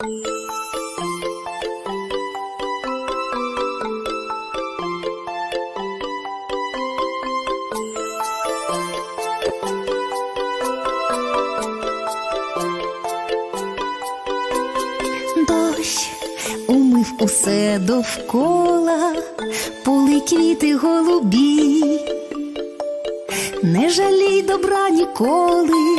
Дощ умив усе довкола, поли квіти голубі, не жалій добра ніколи,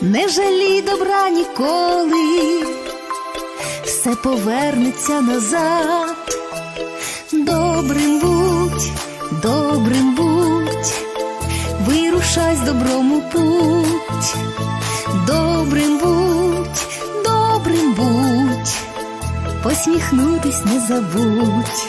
не жалій добра ніколи, все повернеться назад. Добрим будь, добрим будь, вирушай з добром у путь. Добрим будь, добрим будь, посміхнутись не забудь.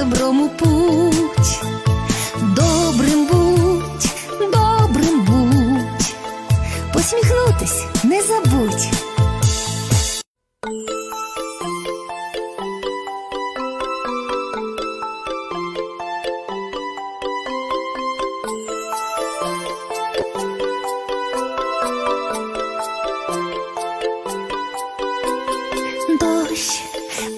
Вирушай з добром у путь. Добрим будь, добрим будь, посміхнутись не забудь. Дощ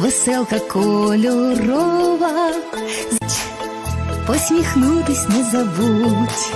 Веселка кольорова, посміхнутись не забудь.